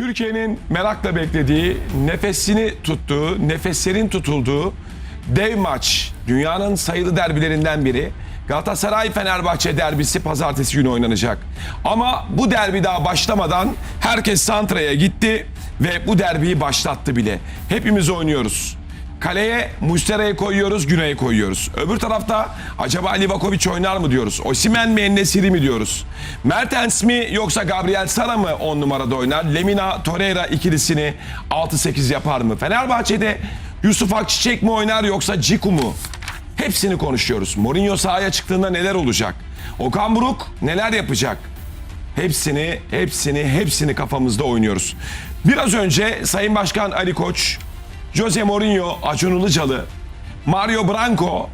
Türkiye'nin merakla beklediği, nefesini tuttuğu, nefeslerin tutulduğu dev maç, dünyanın sayılı derbilerinden biri. Galatasaray-Fenerbahçe derbisi pazartesi günü oynanacak. Ama bu derbi daha başlamadan herkes Santra'ya gitti ve bu derbiyi başlattı bile. Hepimiz oynuyoruz. Kaleye Mustera'yı koyuyoruz, Güney'e koyuyoruz. Öbür tarafta acaba Livakovic oynar mı diyoruz? Osimhen mi, Ennesiri mi diyoruz? Mertens mi yoksa Gabriel Sara mı 10 numarada oynar? Lemina Torreira ikilisini 6-8 yapar mı? Fenerbahçe'de Yusuf Akçiçek mi oynar yoksa Ciku mu? Hepsini konuşuyoruz. Mourinho sahaya çıktığında neler olacak? Okan Buruk neler yapacak? Hepsini, hepsini, hepsini kafamızda oynuyoruz. Biraz önce Sayın Başkan Ali Koç, Jose Mourinho, Acun Ilıcalı, Mario Branco,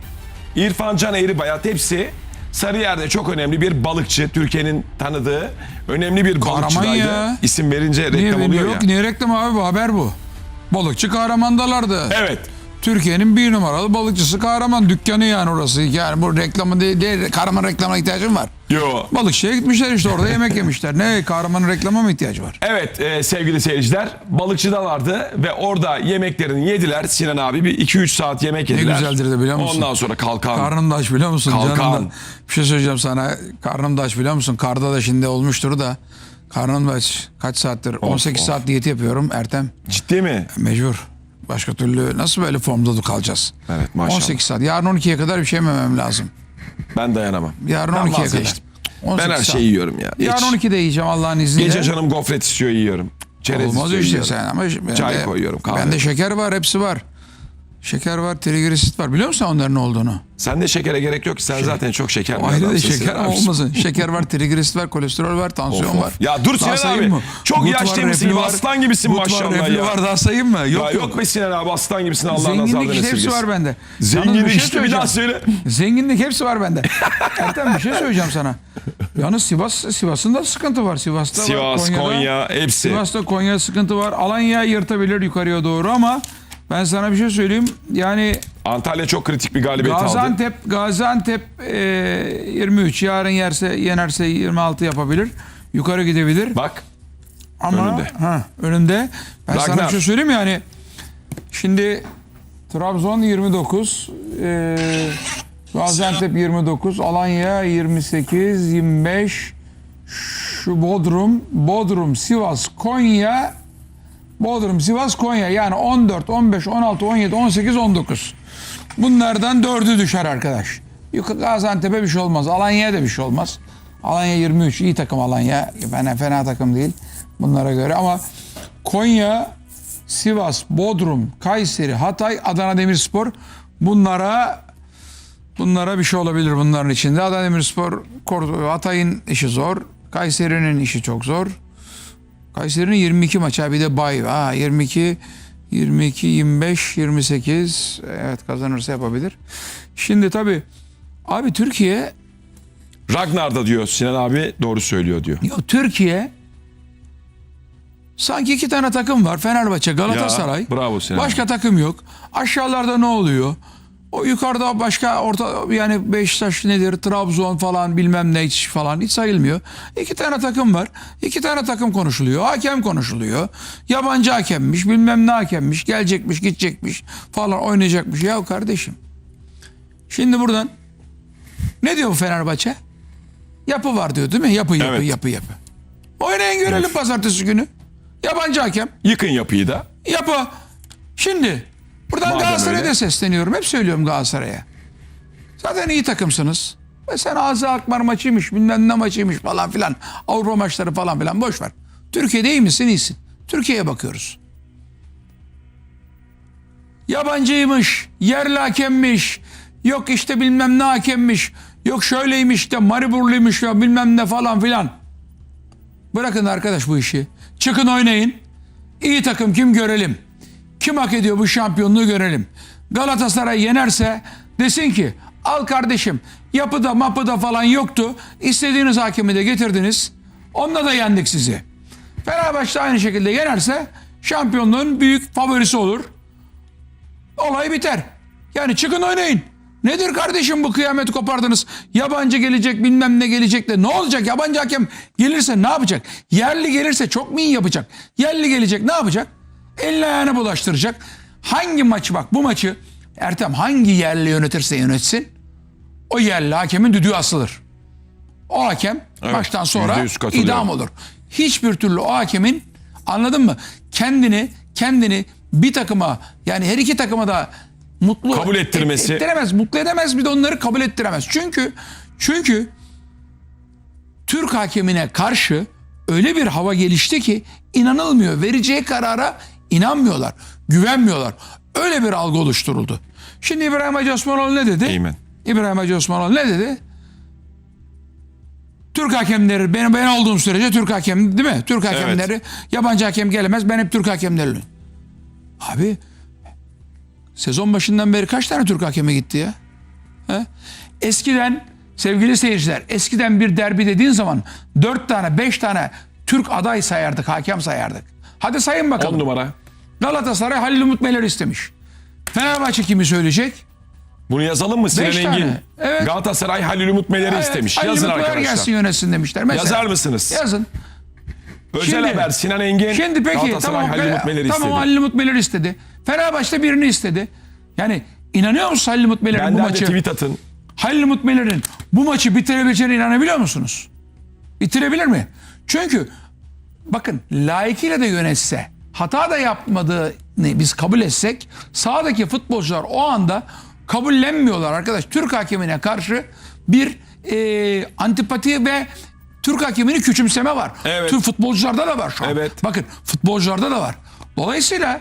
İrfan Can Eğribayat hepsi Sarıyer'de çok önemli bir balıkçı. Türkiye'nin tanıdığı önemli bir balıkçıdaydı. ya. İsim verince Niye reklam belli oluyor yok? ya. Niye reklam abi bu haber bu. Balıkçı kahramandalardı. Evet. Türkiye'nin bir numaralı balıkçısı kahraman dükkanı yani orası. Yani bu reklamı değil, değil kahraman reklamına ihtiyacım var. Yo. Balıkçıya gitmişler işte orada yemek yemişler. Ne kahramanın reklama mı ihtiyacı var? Evet e, sevgili seyirciler balıkçıdalardı ve orada yemeklerini yediler. Sinan abi bir 2-3 saat yemek yediler. güzeldir de biliyor musun? Ondan sonra kalkan. Karnım da aç biliyor musun? Kalkan. Canım da. Bir şey söyleyeceğim sana. Karnım da aç biliyor musun? Karda da şimdi olmuştur da. Karnım da aç. Kaç saattir? 18 of. saat diyet yapıyorum Ertem. Ciddi mi? Mecbur. Başka türlü nasıl böyle formda kalacağız? Evet, maşallah. 18 saat. Yarın 12'ye kadar bir şey yememem lazım. Ben dayanamam. Yarın Ben 12'ye kadar. vazgeçtim. 18 Ben her saat. şeyi yiyorum ya. Hiç. Yarın 12'de yiyeceğim Allah'ın izniyle. Gece canım gofret istiyor yiyorum. Çerez Olmaz işte yiyorum. sen ama Çay koyuyorum, kahve. Bende şeker var hepsi var. Şeker var, trigliserit var. Biliyor musun onların ne olduğunu? Sende şekere gerek yok ki sen zaten çok şeker bir Ayrı da adamsın şeker Sinan ama olmasın. Şeker var, trigliserit var, kolesterol var, tansiyon var. Ya dur Sinan sayayım abi. Çok Gut var, reflü gibi var. aslan gibisin Gut var, maşallah reflü ya. var daha sayayım mı? Yok Ya yok. yok be Sinan abi aslan gibisin Allah nazardan Zenginlik işte hepsi var bende. Yalnız Zenginlik bir şey işte bir daha söyleyeceğim. söyle. Zenginlik hepsi var bende. Ertem bir şey söyleyeceğim sana. Yalnız Sivas Sivas'ın da sıkıntı var. Sivas'ta var, Sivas, Konya'da. Konya hepsi. Sivas'ta Konya sıkıntı var. Alanya yırtabilir yukarıya doğru ama ben sana bir şey söyleyeyim. Yani Antalya çok kritik bir galibiyet aldı. Gaziantep Gaziantep e, 23 yarın yerse yenerse 26 yapabilir. Yukarı gidebilir. Bak Ama Önünde. Ha, önünde. Ben sana Ragnar. bir şey söyleyeyim mi? yani. Şimdi Trabzon 29, e, Gaziantep 29, Alanya 28, 25, şu Bodrum, Bodrum, Sivas, Konya, Bodrum, Sivas, Konya yani 14, 15, 16, 17, 18, 19. Bunlardan dördü düşer arkadaş. Gaziantep'e bir şey olmaz. Alanya'ya da bir şey olmaz. Alanya 23 iyi takım Alanya. Fena, fena takım değil bunlara göre ama Konya, Sivas, Bodrum, Kayseri, Hatay, Adana Demirspor bunlara bunlara bir şey olabilir bunların içinde. Adana Demirspor, Hatay'ın işi zor. Kayseri'nin işi çok zor. Kayseri'nin 22 maç ha bir de bay. Ha 22 22 25 28 evet kazanırsa yapabilir. Şimdi tabii abi Türkiye Ragnar da diyor Sinan abi doğru söylüyor diyor. ya Türkiye sanki iki tane takım var. Fenerbahçe, Galatasaray. Ya, bravo Sinan Başka takım yok. Aşağılarda ne oluyor? O yukarıda başka orta yani Beşiktaş nedir? Trabzon falan bilmem ne hiç falan hiç sayılmıyor. İki tane takım var. İki tane takım konuşuluyor. Hakem konuşuluyor. Yabancı hakemmiş, bilmem ne hakemmiş, gelecekmiş, gidecekmiş falan oynayacakmış. Ya kardeşim. Şimdi buradan ne diyor bu Fenerbahçe? Yapı var diyor değil mi? Yapı yapı Evet. yapı yapı. Oynayın görelim pazartesi günü. Yabancı hakem. Yıkın yapıyı da. Yapı. Şimdi buradan Galatasaray'a da sesleniyorum. Hep söylüyorum Galatasaray'a. Zaten iyi takımsınız. Ve sen Ağzı Akmar maçıymış, bilmem ne maçıymış falan filan. Avrupa maçları falan filan boş ver. Türkiye'de iyi misin? İyisin. Türkiye'ye bakıyoruz. Yabancıymış, yerli hakemmiş, yok işte bilmem ne hakemmiş, yok şöyleymiş de Mariburluymuş ya bilmem ne falan filan. Bırakın arkadaş bu işi. Çıkın oynayın. İyi takım kim görelim. Kim hak ediyor bu şampiyonluğu görelim. Galatasaray yenerse desin ki al kardeşim yapıda mapıda falan yoktu. İstediğiniz hakemi de getirdiniz. Onunla da yendik sizi. Fenerbahçe aynı şekilde yenerse şampiyonluğun büyük favorisi olur. Olay biter. Yani çıkın oynayın. Nedir kardeşim bu kıyameti kopardınız? Yabancı gelecek bilmem ne gelecek de ne olacak? Yabancı hakem gelirse ne yapacak? Yerli gelirse çok mu iyi yapacak? Yerli gelecek ne yapacak? Elini ayağına bulaştıracak. Hangi maçı bak bu maçı Ertem hangi yerli yönetirse yönetsin o yerli hakemin düdüğü asılır. O hakem maçtan sonra idam olur. Hiçbir türlü o hakemin anladın mı? Kendini kendini bir takıma yani her iki takıma da mutlu Kabul ettirmesi. ettiremez, mutlu edemez bir de onları kabul ettiremez. Çünkü çünkü Türk hakemine karşı öyle bir hava gelişti ki inanılmıyor. Vereceği karara inanmıyorlar, güvenmiyorlar. Öyle bir algı oluşturuldu. Şimdi İbrahim Hacı Osmanoğlu ne dedi? Amen. İbrahim Hacı Osmanoğlu ne dedi? Türk hakemleri benim ben olduğum sürece Türk hakem değil mi? Türk hakemleri yabancı hakem gelemez. Ben hep Türk hakemleri. Abi sezon başından beri kaç tane Türk hakemi gitti ya? He? Eskiden sevgili seyirciler eskiden bir derbi dediğin zaman dört tane beş tane Türk aday sayardık hakem sayardık. Hadi sayın 10 bakalım. numara. Galatasaray Halil Umut Meler istemiş. Fenerbahçe kimi söyleyecek? Bunu yazalım mı Sinan Beş Engin? Evet. Galatasaray Halil Umut Meler'i Evet, istemiş. Halil Yazın Umut Meler arkadaşlar. gelsin yönetsin demişler. Mesela. Yazar mısınız? Yazın. Özel Şimdi- haber Sinan Engin. Şimdi peki Galatasaray tamam, Halil Umut Meler'i tamam istedi. Halil Umut Meler istedi. Fenerbahçe birini istedi. Yani inanıyor musun Halil Umut Meler'in bu Benden de maçı? tweet atın. Halil Umut Meler'in bu maçı bitirebileceğine inanabiliyor musunuz? Bitirebilir mi? Çünkü bakın layıkıyla da yönetse, hata da yapmadığını biz kabul etsek sahadaki futbolcular o anda kabullenmiyorlar arkadaş. Türk hakemine karşı bir e, antipati ve Türk hakemini küçümseme var. Evet. Türk futbolcularda da var şu an. Evet. Bakın futbolcularda da var. Dolayısıyla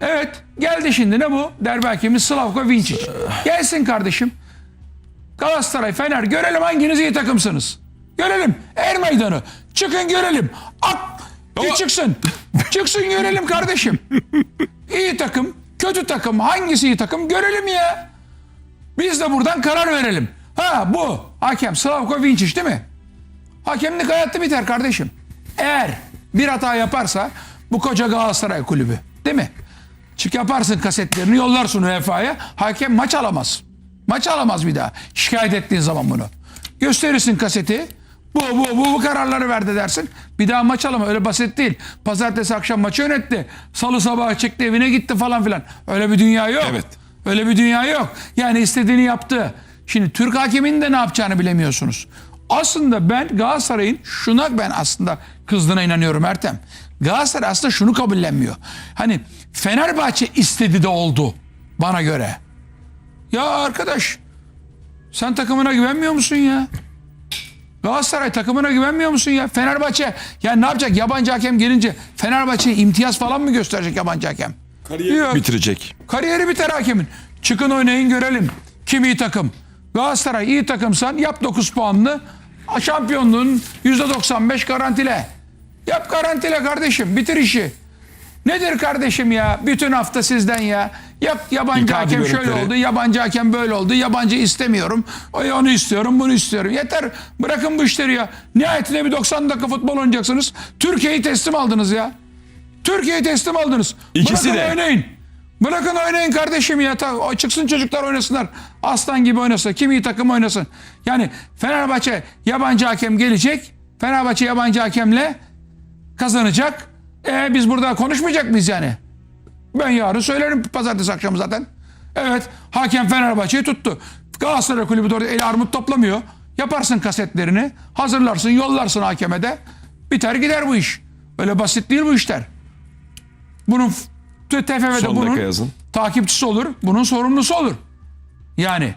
evet geldi şimdi ne bu? Derbi hakemi Slavko Vinčić. Gelsin kardeşim. Galatasaray, Fener görelim hanginiz iyi takımsınız. Görelim. Er meydanı. Çıkın görelim. At. Bir çıksın. çıksın görelim kardeşim. İyi takım, kötü takım, hangisi iyi takım görelim ya. Biz de buradan karar verelim. Ha bu hakem Slavko Vinčić değil mi? Hakemlik hayatı biter kardeşim. Eğer bir hata yaparsa bu koca Galatasaray kulübü değil mi? Çık yaparsın kasetlerini yollarsın UEFA'ya. Hakem maç alamaz. Maç alamaz bir daha. Şikayet ettiğin zaman bunu. Gösterirsin kaseti. Bu bu bu bu kararları verdi dersin. Bir daha maç alamaz. Öyle basit değil. Pazartesi akşam maçı yönetti. Salı sabah çıktı evine gitti falan filan. Öyle bir dünya yok. Evet. Öyle bir dünya yok. Yani istediğini yaptı. Şimdi Türk hakeminin de ne yapacağını bilemiyorsunuz. Aslında ben Galatasaray'ın şuna ben aslında kızdığına inanıyorum Ertem. Galatasaray aslında şunu kabullenmiyor. Hani Fenerbahçe istedi de oldu bana göre. Ya arkadaş sen takımına güvenmiyor musun ya? Galatasaray takımına güvenmiyor musun ya? Fenerbahçe ya ne yapacak yabancı hakem gelince Fenerbahçe imtiyaz falan mı gösterecek yabancı hakem? Yok. Bitirecek. Kariyeri biter hakemin. Çıkın oynayın görelim. Kim iyi takım? Galatasaray iyi takımsan yap 9 puanlı. Şampiyonluğun %95 garantile. Yap garantile kardeşim. Bitir işi. Nedir kardeşim ya? Bütün hafta sizden ya. Yap yabancı Icardi hakem şöyle görüntüleri. oldu, yabancı hakem böyle oldu. Yabancı istemiyorum. Ay Onu istiyorum, bunu istiyorum. Yeter. Bırakın bu işleri ya. Nihayetinde bir 90 dakika futbol oynayacaksınız. Türkiye'yi teslim aldınız ya. Türkiye'yi teslim aldınız. İkisi Bırakın de. oynayın. Bırakın oynayın kardeşim ya. Ta- çıksın çocuklar oynasınlar. Aslan gibi oynasın. Kim iyi takım oynasın. Yani Fenerbahçe yabancı hakem gelecek. Fenerbahçe yabancı hakemle kazanacak. E biz burada konuşmayacak mıyız yani? Ben yarın söylerim pazartesi akşamı zaten. Evet hakem Fenerbahçe'yi tuttu. Galatasaray kulübü de orada el armut toplamıyor. Yaparsın kasetlerini, hazırlarsın, yollarsın hakeme de. Biter gider bu iş. Öyle basit değil bu işler. Bunun TFF'de bunun yazın. takipçisi olur, bunun sorumlusu olur. Yani.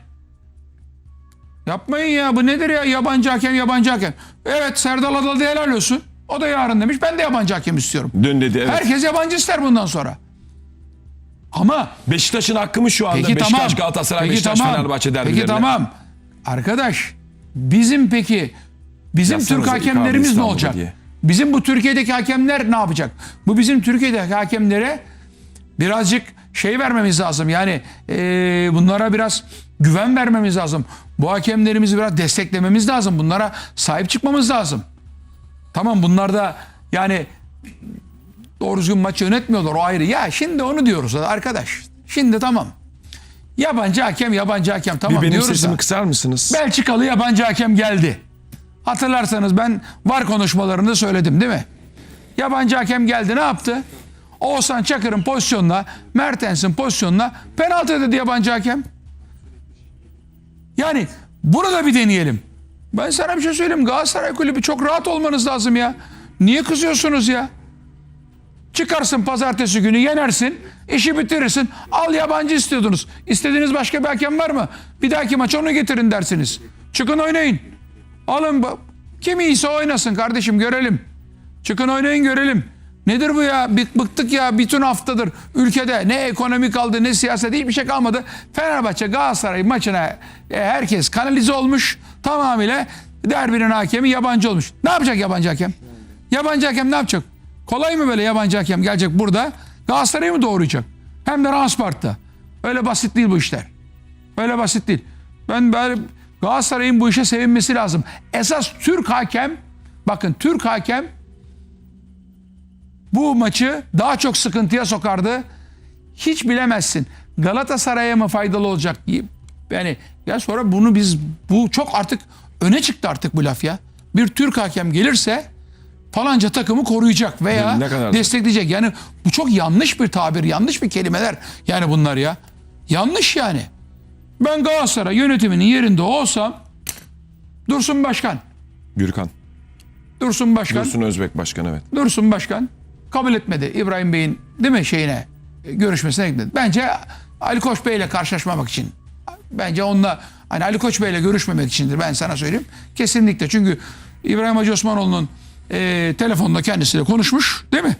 Yapmayın ya bu nedir ya yabancı hakem yabancı hakem. Evet Serdal Adalı helal olsun. O da yarın demiş ben de yabancı hakem istiyorum. Dün dedi evet. Herkes yabancı ister bundan sonra. Ama Beşiktaş'ın hakkı mı şu anda? peki Beşiktaş, tamam. Galatasaray, peki Beşiktaş, tamam. Fenerbahçe derbilerine. Peki tamam. Arkadaş bizim peki bizim Yazsanıza Türk hakemlerimiz ne olacak? diye. Bizim bu Türkiye'deki hakemler ne yapacak? Bu bizim Türkiye'deki hakemlere birazcık şey vermemiz lazım. Yani eee, bunlara biraz güven vermemiz lazım. Bu hakemlerimizi biraz desteklememiz lazım. Bunlara sahip çıkmamız lazım. Tamam bunlar da yani doğru düzgün maç yönetmiyorlar o ayrı. Ya şimdi onu diyoruz arkadaş. Şimdi tamam. Yabancı hakem, yabancı hakem tamam bir benim diyoruz sesimi da. kısar mısınız? Belçikalı yabancı hakem geldi. Hatırlarsanız ben var konuşmalarında söyledim değil mi? Yabancı hakem geldi ne yaptı? Oğuzhan Çakır'ın pozisyonuna, Mertens'in pozisyonuna penaltı dedi yabancı hakem. Yani bunu da bir deneyelim. Ben sana bir şey söyleyeyim. Galatasaray Kulübü çok rahat olmanız lazım ya. Niye kızıyorsunuz ya? Çıkarsın pazartesi günü yenersin. işi bitirirsin. Al yabancı istiyordunuz. İstediğiniz başka bir hakem var mı? Bir dahaki maç onu getirin dersiniz. Çıkın oynayın. Alın kim iyiyse oynasın kardeşim görelim. Çıkın oynayın görelim. Nedir bu ya? Bık- Bıktık ya bütün haftadır ülkede ne ekonomi kaldı ne siyaset hiçbir şey kalmadı. Fenerbahçe Galatasaray maçına e, herkes kanalize olmuş. Tamamıyla derbinin hakemi yabancı olmuş. Ne yapacak yabancı hakem? Yabancı hakem ne yapacak? Kolay mı böyle yabancı hakem gelecek burada Galatasaray'ı mı doğrayacak? Hem de Ranspart'ta. Öyle basit değil bu işler. Öyle basit değil. Ben böyle Galatasaray'ın bu işe sevinmesi lazım. Esas Türk hakem bakın Türk hakem bu maçı daha çok sıkıntıya sokardı. Hiç bilemezsin. Galatasaray'a mı faydalı olacak diye. Yani ya sonra bunu biz bu çok artık öne çıktı artık bu laf ya. Bir Türk hakem gelirse falanca takımı koruyacak veya Ne kadar- destekleyecek. Yani bu çok yanlış bir tabir, yanlış bir kelimeler. Yani bunlar ya. Yanlış yani. Ben Galatasaray yönetiminin yerinde olsam Dursun Başkan. Gürkan. Dursun Başkan. Dursun Özbek Başkan evet. Dursun Başkan kabul etmedi İbrahim Bey'in değil mi şeyine e, görüşmesine gitmedi. Bence Ali Koç Bey'le karşılaşmamak için. Bence onunla hani Ali Koç Bey'le görüşmemek içindir ben sana söyleyeyim. Kesinlikle çünkü İbrahim Hacı Osmanoğlu'nun e, telefonda kendisiyle konuşmuş değil mi?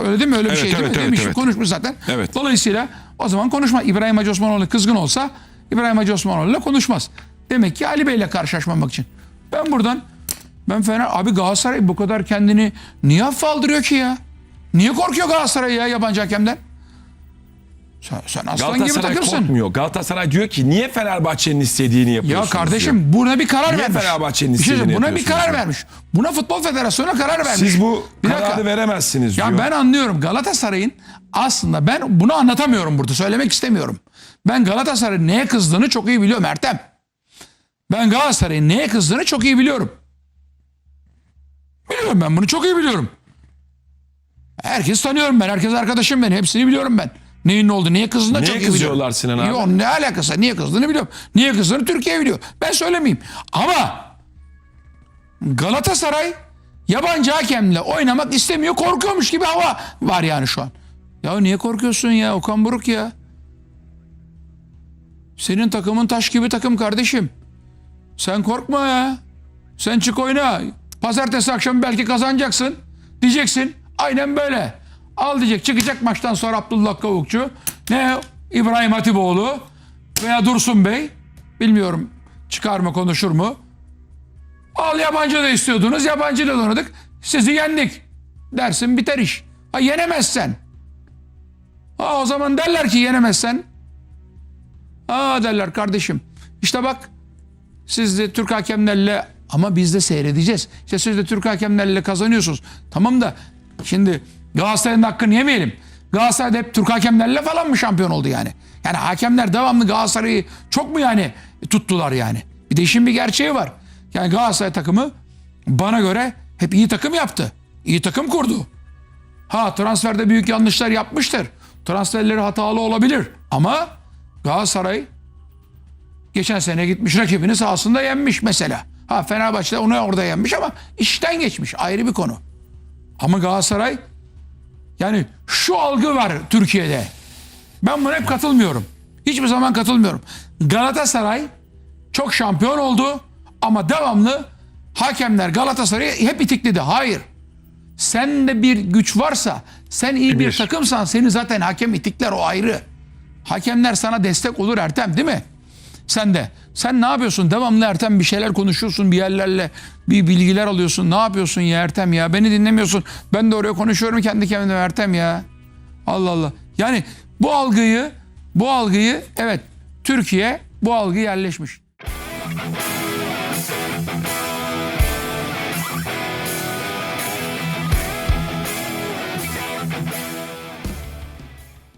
Öyle değil mi? Öyle bir Evet, şey değil evet, mi? evet, Demiş, evet. Konuşmuş zaten. Evet. Dolayısıyla o zaman konuşma. İbrahim Hacı Osmanoğlu kızgın olsa İbrahim Hacı Osmanoğlu'yla konuşmaz. Demek ki Ali Bey'le karşılaşmamak için. Ben buradan ben Fener abi Galatasaray bu kadar kendini niye hafife aldırıyor ki ya? Niye korkuyor Galatasaray ya yabancı hakemden? Sen, sen aslan gibi Galatasaray takımsın. korkmuyor. Galatasaray diyor ki niye Fenerbahçe'nin istediğini Ya yapıyorsunuz kardeşim diyor. buna bir karar Niye vermiş. Fenerbahçe'nin Bir şey istediğini söyleyeyim, Buna bir yapıyorsunuz karar diyor. vermiş. Buna Futbol Federasyonu karar vermiş. Siz bu Bir dakika. kararı veremezsiniz Ya diyor. ben anlıyorum Galatasaray'ın aslında ben bunu anlatamıyorum burada söylemek istemiyorum. Ben Galatasaray'ın neye kızdığını çok iyi biliyorum Ertem. Ben Galatasaray'ın neye kızdığını çok iyi biliyorum. Biliyorum ben bunu çok iyi biliyorum. Herkes tanıyorum ben. Herkes arkadaşım benim. Hepsini biliyorum ben. Neyin ne oldu, niye kızdığını Niye çok iyi biliyorum. kızıyorlar Sinan abi? Yok, ne alakası? Niye kızdığını biliyorum. Niye kızdığını Türkiye biliyor. Ben söylemeyeyim. Ama Galatasaray yabancı hakemle oynamak istemiyor. Korkuyormuş gibi hava var yani şu an. Ya niye korkuyorsun ya Okan Buruk ya? Senin takımın taş gibi takım kardeşim. Sen korkma ya. Sen çık oyna. Pazartesi akşam belki kazanacaksın. Diyeceksin. Aynen böyle. Al diyecek. Çıkacak maçtan sonra Abdullah Kavukçu. Ne İbrahim Hatipoğlu veya Dursun Bey. Bilmiyorum çıkar mı konuşur mu. Al yabancı da istiyordunuz. Yabancıyla da oynadık. Sizi yendik. Dersin biter iş. Ha yenemezsen. Ha o zaman derler ki yenemezsen. Aa derler kardeşim. İşte bak siz de Türk hakemlerle ama biz de seyredeceğiz. İşte siz de Türk hakemlerle kazanıyorsunuz. Tamam da şimdi Galatasaray'ın hakkını yemeyelim. Galatasaray da hep Türk hakemlerle falan mı şampiyon oldu yani? Yani hakemler devamlı Galatasaray'ı çok mu yani tuttular yani? Bir de işin bir gerçeği var. Yani Galatasaray takımı bana göre hep iyi takım yaptı. İyi takım kurdu. Ha transferde büyük yanlışlar yapmıştır. Transferleri hatalı olabilir. Ama Galatasaray geçen sene gitmiş rakibini sahasında yenmiş mesela. Ha Fenerbahçe onu orada yenmiş ama işten geçmiş ayrı bir konu. Ama Galatasaray yani şu algı var Türkiye'de. Ben buna hep katılmıyorum. Hiçbir zaman katılmıyorum. Galatasaray çok şampiyon oldu ama devamlı hakemler Galatasaray'ı hep itikledi. Hayır. Sende bir güç varsa, sen iyi Bir. takımsan seni zaten hakem itikler o ayrı. Hakemler sana destek olur Ertem değil mi? Sen de. Sen ne yapıyorsun? Devamlı Ertem bir şeyler konuşuyorsun bir yerlerle. Bir bilgiler alıyorsun. Ne yapıyorsun ya Ertem ya? Beni dinlemiyorsun. Ben de oraya konuşuyorum kendi kendime Ertem ya. Allah Allah. Yani bu algıyı bu algıyı evet Türkiye bu algı yerleşmiş.